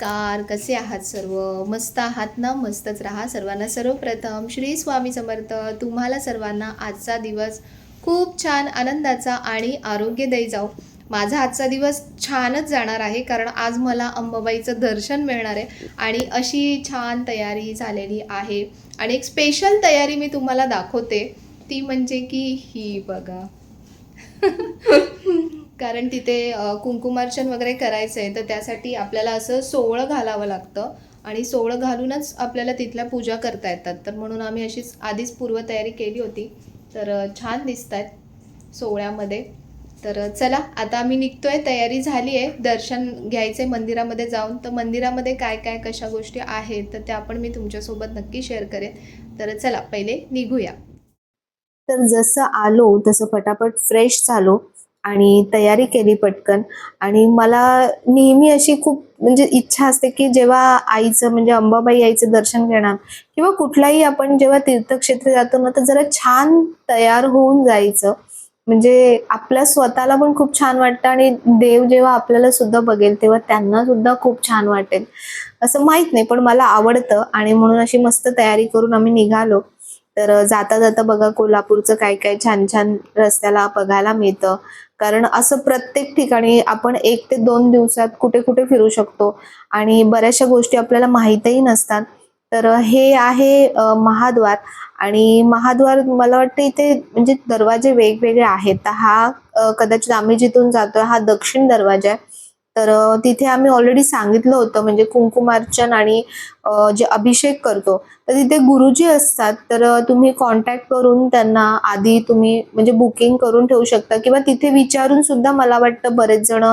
नमस्कार कसे आहात सर्व? मस्त आहात ना? मस्तच राहा सर्वांना. सर्वप्रथम श्री स्वामी समर्थ तुम्हाला सर्वांना आजचा दिवस खूप छान आनंदाचा आणि आरोग्यदायी जाऊ माझा आजचा दिवस छानच जाणार आहे कारण आज मला अंबाबाईचं दर्शन मिळणार आहे आणि अशी छान तयारी झालेली आहे. आणि एक स्पेशल तयारी मी तुम्हाला दाखवते. ती म्हणजे की ही बघा. कारण तिथे कुंकुमार्चन वगैरे करायचं आहे तर त्यासाठी आपल्याला असं सोवळं घालावं लागतं. आणि सोवळं घालूनच आपल्याला तिथल्या पूजा करता येतात. तर म्हणून आम्ही अशीच आधीच पूर्वतयारी केली होती. तर छान दिसत आहेत सोहळ्यामध्ये तर चला आता आम्ही निघतोय. तयारी झाली आहे. दर्शन घ्यायचं आहे मंदिरामध्ये जाऊन. तर मंदिरामध्ये काय काय कशा गोष्टी आहेत तर त्या पण मी तुमच्यासोबत नक्की शेअर करेन. तर चला पहिले निघूया. तर जसं आलो तसं फटाफट फ्रेश झालो. आणि तयारी केली पटकन. आणि मला नेहमी अशी खूप म्हणजे इच्छा असते की जेव्हा आईचं म्हणजे अंबाबाई आईचं दर्शन घेणार किंवा कुठलाही आपण जेव्हा तीर्थक्षेत्र जातो ना तर जरा छान तयार होऊन जायचं. म्हणजे आपल्या स्वतःला पण खूप छान वाटतं आणि देव जेव्हा आपल्याला सुद्धा बघेल तेव्हा त्यांना सुद्धा खूप छान वाटेल. असं माहीत नाही पण मला आवडतं आणि म्हणून अशी मस्त तयारी करून आम्ही निघालो. तर जाता जाता बघा कोल्हापूरचं काय काय छान छान रस्त्याला बघायला मिळतं. कारण असं प्रत्येक ठिकाणी आपण एक ते दोन दिवसात कुठे कुठे फिरू शकतो. आणि बऱ्याचशा गोष्टी आपल्याला माहीतही नसतात. तर हे आहे महाद्वार. आणि महाद्वार मला वाटतं इथे म्हणजे दरवाजे वेगवेगळे आहेत. तर हा कदाचित आम्ही जिथून जातो हा दक्षिण दरवाजा आहे. तर तिथे आम्ही ऑलरेडी सांगितलं होतं म्हणजे कुंकुमार्चन आणि जे अभिषेक करतो तर तिथे गुरुजी असतात तर तुम्ही कॉन्टॅक्ट करून त्यांना आधी तुम्ही म्हणजे बुकिंग करून ठेवू शकता किंवा तिथे विचारून सुद्धा मला वाटतं बरेच जण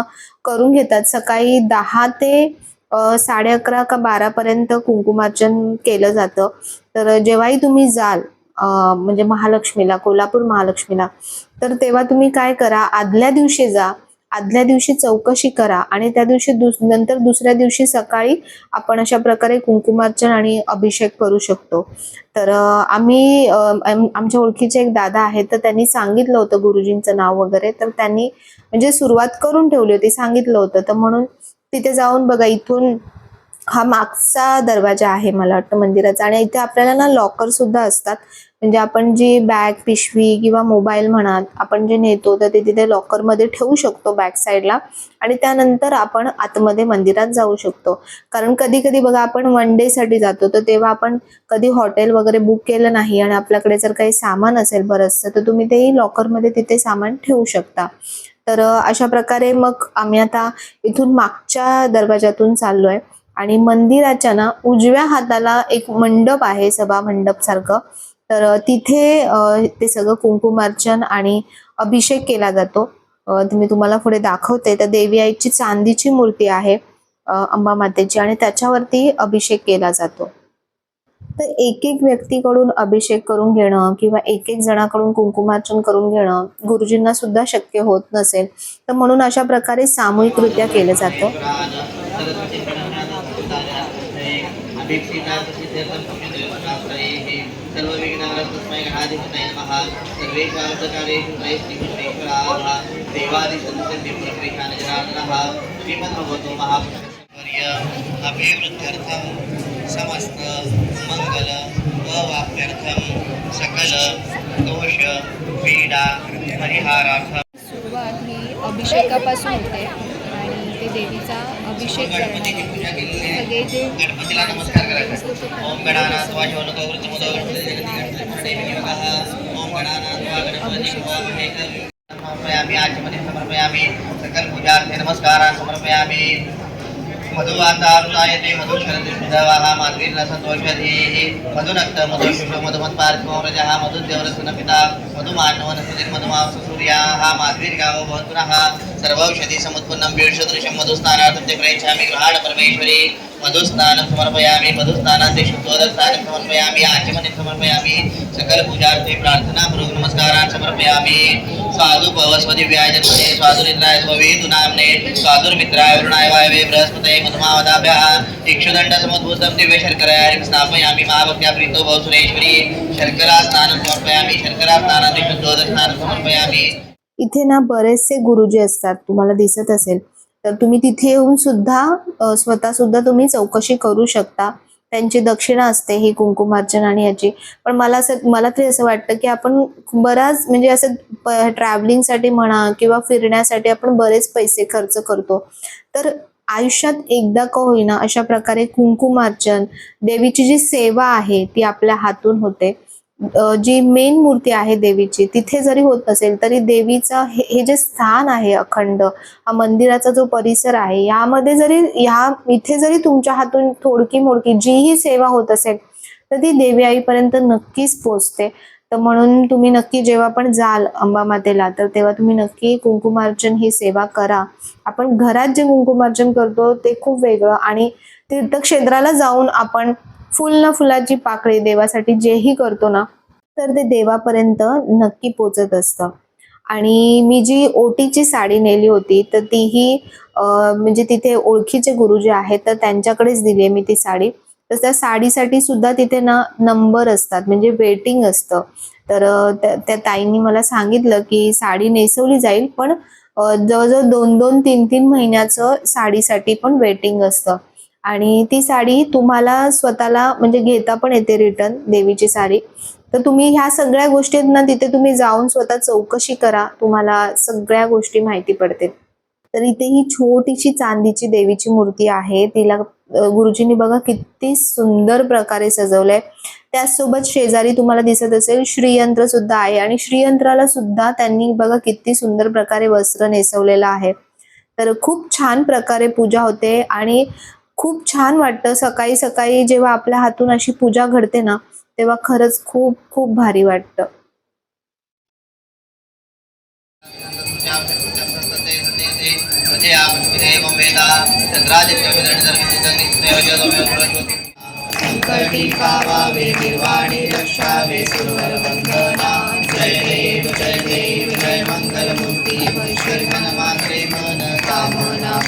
करून घेतात. सकाळी दहा ते साडे अकरा का बारा पर्यंत कुंकुमार्चन केलं जातं. तर जेव्हाही तुम्ही जाल म्हणजे महालक्ष्मीला कोल्हापूर महालक्ष्मीला तर तेव्हा तुम्ही काय करा आदल्या दिवशी जा आदल्या दिवशी चौकशी करा आणि त्या दिवशी दुस नंतर दुसऱ्या दिवशी सकाळी आपण अशा प्रकारे कुंकुमार्चन आणि अभिषेक करू शकतो. तर आम्ही आमच्या ओळखीचे एक दादा आहेत तर त्यांनी सांगितलं होतं गुरुजींचं नाव वगैरे तर त्यांनी म्हणजे सुरुवात करून ठेवली होती सांगितलं होतं. तर म्हणून तिथे जाऊन बघा इथून हा मागचा दरवाजा आहे मला वाटतं मंदिराचा आणि इथे आपल्याला ना लॉकर सुद्धा असतात. म्हणजे आपण जी बॅग पिशवी किंवा मोबाईल म्हणा आपण जे नेतो तर ते तिथे लॉकरमध्ये ठेवू शकतो बॅक साईडला आणि त्यानंतर आपण आतमध्ये मंदिरात जाऊ शकतो. कारण कधी कधी बघा आपण वन डे साठी जातो तर तेव्हा आपण कधी हॉटेल वगैरे बुक केलं नाही आणि आपल्याकडे जर काही सामान असेल बरंचसं तर तुम्ही तेही लॉकरमध्ये तिथे सामान ठेवू शकता. तर अशा प्रकारे मग आम्ही आता इथून मागच्या दरवाजातून चाललोय आणि मंदिराच्या ना उजव्या हाताला एक मंडप आहे सभा मंडप सारखं. तर तिथे ते सगळं कुंकुमार्चन आणि अभिषेक केला जातो. मी तुम्हाला पुढे दाखवते. तर देवी आईची चांदीची मूर्ती आहे अंबा मातेची आणि त्याच्यावरती अभिषेक केला जातो. तर एक एक व्यक्तीकडून अभिषेक करून घेणं किंवा एक एक जणाकडून कुंकुमार्चन करून घेणं गुरुजींना सुद्धा शक्य होत नसेल. तर म्हणून अशा प्रकारे सामूहिकरित्या केलं जातं. दीक्षितार्थसिद्ध्यर्थं रहे सर्वविघ्नार्थस्मैघाधिपतये नमः सर्वेषार्थकारेषु त्रयश्रीकृष्णेश्वराः देवादिसदसन्निपुरप्रेक्षानजरानः श्रीमद्भगवतो महापुरुषवर्य समस्त मङ्गल अवाप्यर्थं सकल दोष पीड़ा परिहारार्थ सुरुवात ही अभिषेकापासून होते. देवीचा अभिषेक करणार पूजा सगळे जे गणपती समर्पयामि आचमने समर्पयामि सकल पूजार्थे नमस्कारान् समर्पयामि. मधुवातारुणायते मधुशरदृष्टवाः माद्रीर्न सन्तोषधीः मधुनक्त मधुशुष मधुमत्पार्थिवो मधुद्यवरसुनपिता मधुद्यवरसन पिता मधुमान्नवनस्पतिर्मधुमांससूर्याः माद्रीर्गावो भवन्तु नः सर्वौषधि समुत्पन्नं वीर्षदृशं मधुस्नानार्थं च प्रयच्छामि गृहाण परमेश्वरी मधुस्नानं समर्पयामि मधुस्नानान्ते शुद्धोदस्नानं समर्पयामि आचमने समर्पयामि सकल पूजार्थे प्रार्थना पूर्वक नमस्कारान् समर्पयामि। साधु पवस्वति व्याजन्मने स्वाधुनिद्राय स्ववेतु नाम्ने स्वाधुर्मित्राय वरुणाय वायवे बृहस्पतये मधुमावदाभ्यः इक्षुदण्ड समुद्भूतं दिव्य शर्कराय स्थापयामि महाभक्त्या प्रीतो भवसुरेश्वरी शर्करा स्नान समर्पयामि शर्करा स्नानान्ते शुद्धोदस्नानं समर्पयामि। इथे ना बरेचसे गुरुजी असतात तुम्हाला दिसत असेल तर तुम्ही तिथे येऊन सुद्धा स्वतः सुद्धा तुम्ही चौकशी करू शकता. त्यांची दक्षिणा असते ही कुंकुमार्चन आणि याची. पण मला असं मला तरी असं वाटतं की आपण बराच म्हणजे असं ट्रॅव्हलिंगसाठी म्हणा किंवा फिरण्यासाठी आपण बरेच पैसे खर्च करतो. तर आयुष्यात एकदा का होईना अशा प्रकारे कुंकुमार्चन देवीची जी सेवा आहे ती आपल्या हातून होते. जी मेन मूर्ती आहे देवीची तिथे जरी होत नसेल तरी देवीचा हे हे जे स्थान आहे अखंड हा मंदिराचा जो परिसर आहे यामध्ये जरी या इथे जरी तुमच्या हातून थोडकी मोडकी जीही सेवा होत असेल तर ती देवी आईपर्यंत नक्कीच पोचते. तर म्हणून तुम्ही नक्की जेव्हा पण जाल अंबामातेला तर तेव्हा तुम्ही नक्की कुंकुमार्चन ही सेवा करा. आपण घरात जे कुंकुमार्चन करतो ते खूप वेगळं आणि तीर्थक्षेत्राला जाऊन आपण फुल ना फुलाची पाकळी देवासाठी जेही करतो ना तर ते देवापर्यंत नक्की पोचत असतं. आणि मी जी ओटीची साडी नेली होती तर तीही म्हणजे तिथे ओळखीचे गुरुजी आहेत तर त्यांच्याकडेच दिली आहे मी ती साडी. तर त्या साडीसाठी सुद्धा तिथे ना नंबर असतात म्हणजे वेटिंग असतं. तर त्या ताईंनी मला सांगितलं की साडी नेसवली जाईल पण जवळजवळ दोन दोन तीन तीन महिन्याचं साडीसाठी पण वेटिंग असतं. आणि ती साडी तुम्हाला स्वतःला म्हणजे घेता पण येते रिटर्न देवीची साडी. तर तुम्ही ह्या सगळ्या गोष्टींना तिथे तुम्ही जाऊन स्वतः चौकशी करा. तुम्हाला सगळ्या गोष्टी माहिती पडतील. तर इथे ही छोटीशी चांदीची देवीची मूर्ती आहे. तिला गुरुजींनी बघा किती सुंदर प्रकारे सजवलंय. त्याचसोबत शेजारी तुम्हाला दिसत असेल श्रीयंत्र सुद्धा आहे. आणि श्रीयंत्राला सुद्धा त्यांनी बघा किती सुंदर प्रकारे वस्त्र नेसवलेलं आहे. तर खूप छान प्रकारे पूजा होते. आणि खूप छान वाटतं. सकाळी सकाळी जेव्हा आपल्या हातून अशी पूजा घडते ना तेव्हा खरंच खूप खूप भारी वाटतं. जय देव जय देव जय मंगलमूर्ती वैश्वरी मात्रे मन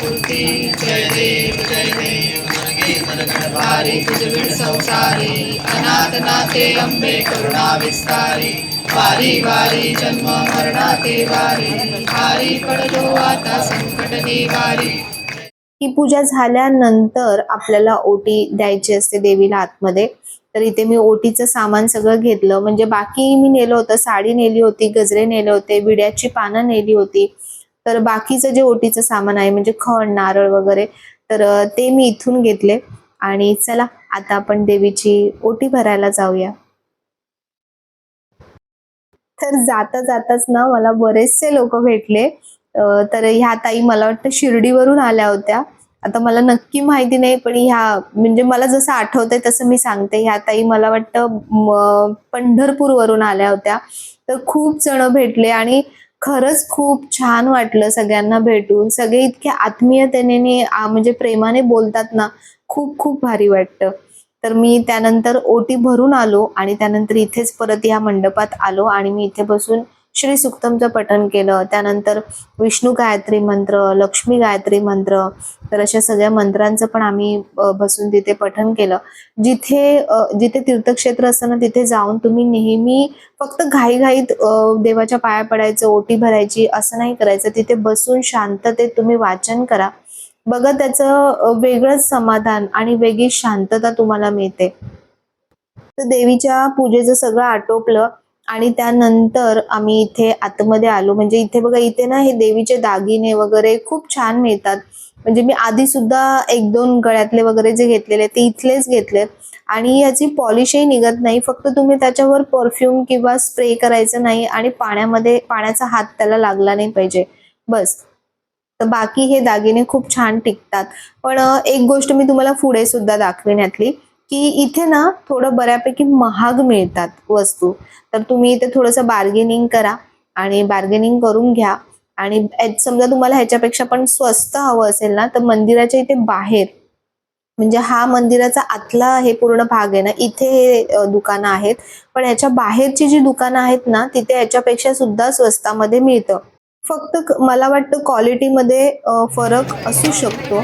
कामना जय देव जय देव वारी तुझविड संसारी अनाथ नाते अंबे करुणा विस्तारी वारी वारी जन्म मरणा ते वारी हारी पडलो आता संकट निवारी. ही पूजा झाल्यानंतर आपल्याला ओटी द्यायची असते देवीला आतमध्ये. तर इथे मी ओटीचं सामान सगळं घेतलं. म्हणजे बाकी मी नेलं होतं साडी नेली होती गजरे नेले होते विड्याची पानं नेली होती. तर बाकीचं जे ओटीचं सामान आहे म्हणजे खण नारळ वगैरे तर ते मी इथून घेतले. आणि चला आता आपण देवीची ओटी भरायला जाऊया. तर जाता जाताच ना मला बरेचसे लोक भेटले. तर ह्या ताई मला वाटतं शिर्डीवरून आल्या होत्या. आता मला नक्की माहिती नाही पण ह्या म्हणजे मला जसं आठवतंय तसं मी सांगते. ह्या ताई मला वाटतं पंढरपूर पंढरपूरवरून आल्या होत्या. तर खूप जण भेटले आणि खरंच खूप छान वाटलं सगळ्यांना भेटून. सगळे इतके आत्मीयतेने म्हणजे प्रेमाने बोलतात ना खूप खूप भारी वाटतं. तर मी त्यानंतर ओटी भरून आलो आणि त्यानंतर इथेच परत या मंडपात आलो आणि मी इथे बसून श्री सुक्तमचं पठण केलं. त्यानंतर विष्णू गायत्री मंत्र लक्ष्मी गायत्री मंत्र तर अशा सगळ्या मंत्रांचं पण आम्ही बसून तिथे पठण केलं. जिथे जिथे तीर्थक्षेत्र असतं ना तिथे जाऊन तुम्ही नेहमी फक्त घाईघाईत देवाच्या पाया पडायचं ओटी भरायची असं नाही करायचं. तिथे बसून शांततेत तुम्ही वाचन करा. बघा त्याचं वेगळंच समाधान आणि वेगळी शांतता तुम्हाला मिळते. तर देवीच्या पूजेचं सगळं आटोपलं. आणि त्यानंतर आम्ही इथे आतमध्ये आलो. म्हणजे इथे बघा इथे ना हे देवीचे दागिने वगैरे खूप छान मिळतात. म्हणजे मी आधी सुद्धा एक दोन गळ्यातले वगैरे जे घेतलेले ते इथलेच घेतले आणि याची पॉलिशही निघत नाही. फक्त तुम्ही त्याच्यावर परफ्यूम किंवा स्प्रे करायचं नाही आणि पाण्यामध्ये पाण्याचा हात त्याला लागला नाही पाहिजे. बस. तर बाकी हे दागिने खूप छान टिकतात. पण एक गोष्ट मी तुम्हाला पुढे सुद्धा दाखवेन यातली की इथे ना थोडं बऱ्यापैकी महाग मिळतात वस्तू. तर तुम्ही इथे थोडंसं बार्गेनिंग करा आणि बार्गेनिंग करून घ्या. आणि समजा तुम्हाला ह्याच्यापेक्षा पण स्वस्त हवं असेल ना तर मंदिराच्या इथे बाहेर म्हणजे हा मंदिराचा आतला हे पूर्ण भाग आहे ना इथे हे दुकानं आहेत. पण याच्या बाहेरची जी दुकानं आहेत ना तिथे याच्यापेक्षा सुद्धा स्वस्तामध्ये मिळतं. फक्त मला वाटतं क्वालिटीमध्ये फरक असू शकतो.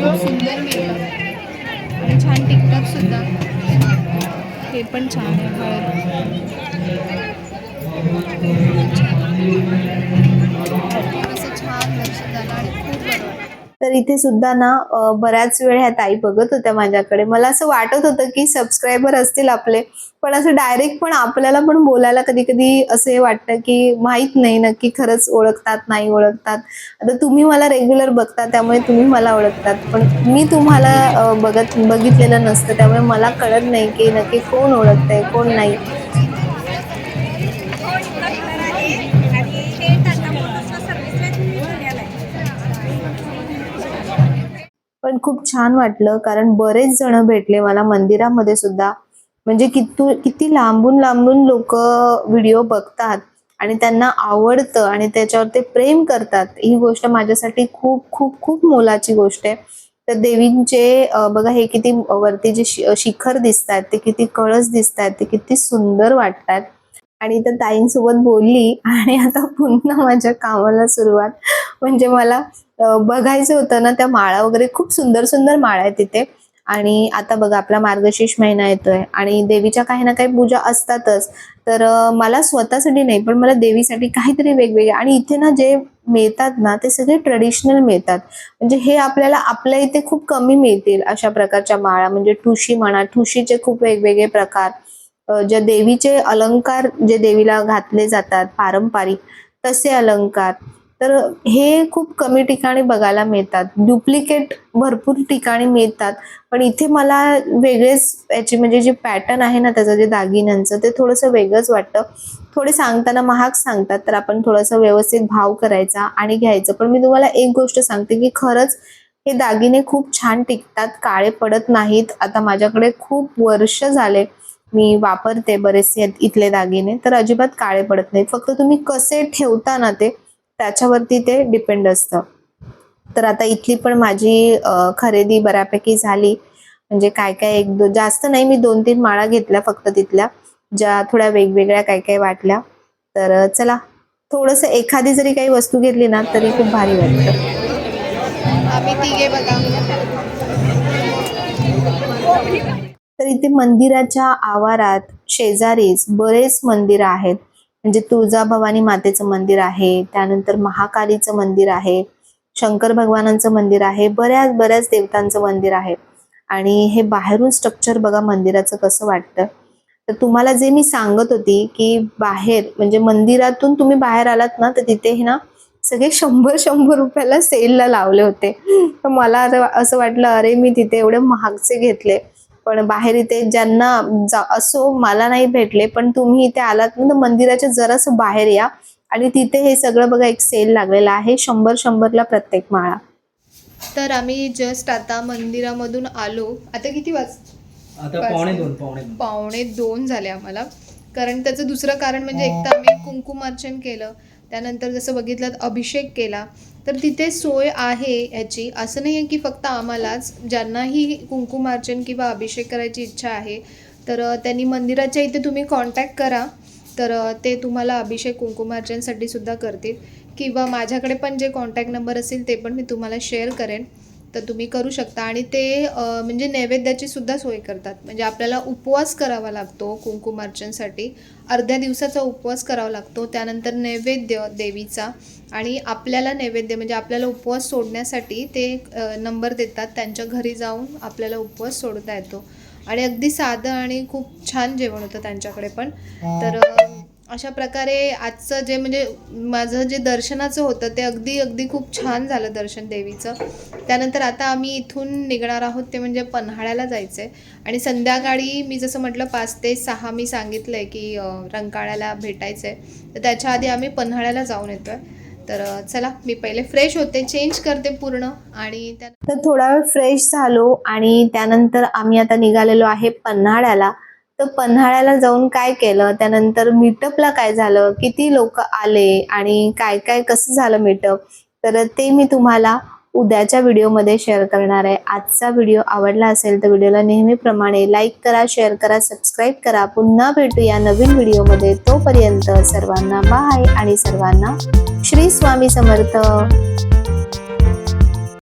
व्हिडिओ सुंदर मिळतात आणि छान टिकटॉक सुद्धा. हे पण छान आहे हळद. असं छान लक्ष झालं आणि खूप बरं तर इथे सुद्धा ना बऱ्याच वेळ ह्या ताई बघत होत्या माझ्याकडे. मला असं वाटत होतं की सबस्क्रायबर असतील आपले पण असं डायरेक्ट पण आपल्याला पण बोलायला कधी कधी असं हे वाटतं की माहीत नाही नक्की खरंच ओळखतात नाही ओळखतात. आता तुम्ही मला रेग्युलर बघता त्यामुळे तुम्ही मला ओळखतात. पण मी तुम्हाला बघत बघितलेलं नसतं त्यामुळे मला कळत नाही की नक्की कोण ओळखतंय कोण नाही. पण खूप छान वाटलं कारण बरेच जण भेटले मला मंदिरामध्ये सुद्धा. म्हणजे किती किती लांबून लांबून लोक व्हिडिओ बघतात आणि त्यांना आवडतं आणि त्याच्यावर ते प्रेम करतात. ही गोष्ट माझ्यासाठी खूप खूप खूप मोलाची गोष्ट आहे. तर देवींचे बघा हे किती वरती जे शिखर दिसत आहेत ते किती कळस दिसत आहेत ते किती सुंदर वाटतात आणि तर ताईंसोबत बोलली आणि आता पुन्हा माझ्या कामाला सुरुवात. म्हणजे मला बघायचं होतं ना त्या माळा वगैरे खूप सुंदर सुंदर माळा आहेत तिथे. आणि आता बघा आपला मार्गशीर्ष महिना येतोय आणि देवीच्या काही ना काही पूजा असतातच. तर मला स्वतःसाठी नाही पण मला देवीसाठी काहीतरी वेगवेगळे आणि इथे ना जे मिळतात ना ते सगळे ट्रेडिशनल मिळतात. म्हणजे हे आपल्याला आपल्या इथे खूप कमी मिळतील अशा प्रकारच्या माळा. म्हणजे ठुशी म्हणा ठुशीचे खूप वेगवेगळे प्रकार. ज्या देवीचे अलंकार जे देवीला घातले जातात पारंपरिक तसे अलंकार. तर हे खूप कमी ठिकाणी बघायला मिळतात. डुप्लिकेट भरपूर ठिकाणी मिळतात. पण इथे मला वेगळेच याची म्हणजे जे पॅटर्न आहे ना त्याचं जे दागिन्यांचं ते थोडंसं वेगळंच वाटतं. थोडे सांगताना महाग सांगतात तर आपण थोडंसं व्यवस्थित भाव करायचा आणि घ्यायचं. पण मी तुम्हाला एक गोष्ट सांगते की खरंच हे दागिने खूप छान टिकतात काळे पडत नाहीत. आता माझ्याकडे खूप वर्ष झाले मी वापरते बरेचसे इथले दागिने तर अजिबात काळे पडत नाहीत. फक्त तुम्ही कसे ठेवता ना ते त्याच्यावरती ते डिपेंड असतं. तर आता इथली पण माझी खरेदी बऱ्यापैकी झाली. म्हणजे काय काय एक दो जास्त नाही मी दोन तीन माळा घेतल्या फक्त तिथल्या. ज्या थोड्या वेगवेगळ्या काय काय वाटल्या. तर चला थोडंसं एखादी जरी काही वस्तू घेतली ना तरी खूप भारी वाटतं. आम्ही तिघे बघा. तर इथे मंदिराच्या आवारात शेजारीच बरेच मंदिर आहेत. म्हणजे तुळजाभवानी मातेचं मंदिर आहे त्यानंतर महाकालीचं मंदिर आहे शंकर भगवानांचं मंदिर आहे बऱ्याच बऱ्याच देवतांचं मंदिर आहे. आणि हे बाहेरून स्ट्रक्चर बघा मंदिराचं कसं वाटतं. तर तुम्हाला जे मी सांगत होती की बाहेर म्हणजे मंदिरातून तुम्ही बाहेर आलात ना तर तिथे हे ना सगळे शंभर शंभर रुपयाला सेलला लावले होते. तर मला असं वाटलं अरे मी तिथे एवढे महागचे घेतले. पण बाहेर इथे ज्यांना जा- असो मला नाही भेटले पण तुम्ही इथे आलात ना तर मंदिराच्या जरासं बाहेर या. आणि तिथे हे सगळं बघा एक सेल लागलेला आहे शंभर शंभरला प्रत्येक माळा. तर आम्ही जस्ट आता मंदिरामधून आलो. आता किती वाज पावणे दोन पावणे दोन. झाले आम्हाला. कारण त्याचं दुसरं कारण म्हणजे एक तर आम्ही कुंकुमार्चन केलं. त्यानंतर जसं बघितलं अभिषेक केला. तर तिथे सोय आहे याची. असं नाही आहे की फक्त आम्हालाच. ज्यांनाही कुंकुमार्चन किंवा अभिषेक करायची इच्छा आहे तर त्यांनी मंदिराच्या इथे तुम्ही कॉन्टॅक्ट करा. तर ते तुम्हाला अभिषेक कुंकुमार्चनसाठी सुद्धा करतील. किंवा माझ्याकडे पण जे कॉन्टॅक्ट नंबर असेल ते पण मी तुम्हाला शेअर करेन. तर तुम्ही करू शकता. आणि ते म्हणजे नैवेद्याची सुद्धा सोय करतात. म्हणजे आपल्याला उपवास करावा लागतो कुंकुमार्चनसाठी अर्ध्या दिवसाचा उपवास करावा लागतो. त्यानंतर नैवेद्य देवीचा. आणि आपल्याला नैवेद्य म्हणजे आपल्याला उपवास सोडण्यासाठी ते नंबर देतात. त्यांच्या घरी जाऊन आपल्याला उपवास सोडता येतो. आणि अगदी साधं आणि खूप छान जेवण होतं त्यांच्याकडे पण. तर अशा प्रकारे आजचं जे म्हणजे माझं जे दर्शनाचं होतं ते अगदी अगदी खूप छान झालं दर्शन देवीचं. त्यानंतर आता आम्ही इथून निघणार आहोत ते म्हणजे पन्हाळ्याला जायचं आहे आणि संध्याकाळी मी जसं म्हटलं पाच ते सहा मी सांगितलं आहे की रंकाळ्याला भेटायचं आहे तर त्याच्या आधी आम्ही पन्हाळ्याला जाऊन येतो आहे तर चला मी पहिले फ्रेश होते चेंज करते पूर्ण आणि त्या तर थोडा वेळ फ्रेश झालो आणि त्यानंतर आम्ही आता निघालेलो आहे पन्हाळ्याला. तर पन्हाळ्याला जाऊन काय केलं? त्यानंतर मीटअपला काय झालं? किती लोक आले आणि काय काय कसं झालं मीटअप तर ते मी तुम्हाला उद्याच्या व्हिडिओमध्ये शेअर करणार आहे. आजचा व्हिडिओ आवडला असेल तर व्हिडिओला नेहमीप्रमाणे लाईक करा शेअर करा सबस्क्राईब करा. पुन्हा भेटूया नवीन व्हिडिओमध्ये. तोपर्यंत सर्वांना बाय आणि सर्वांना श्री स्वामी समर्थ.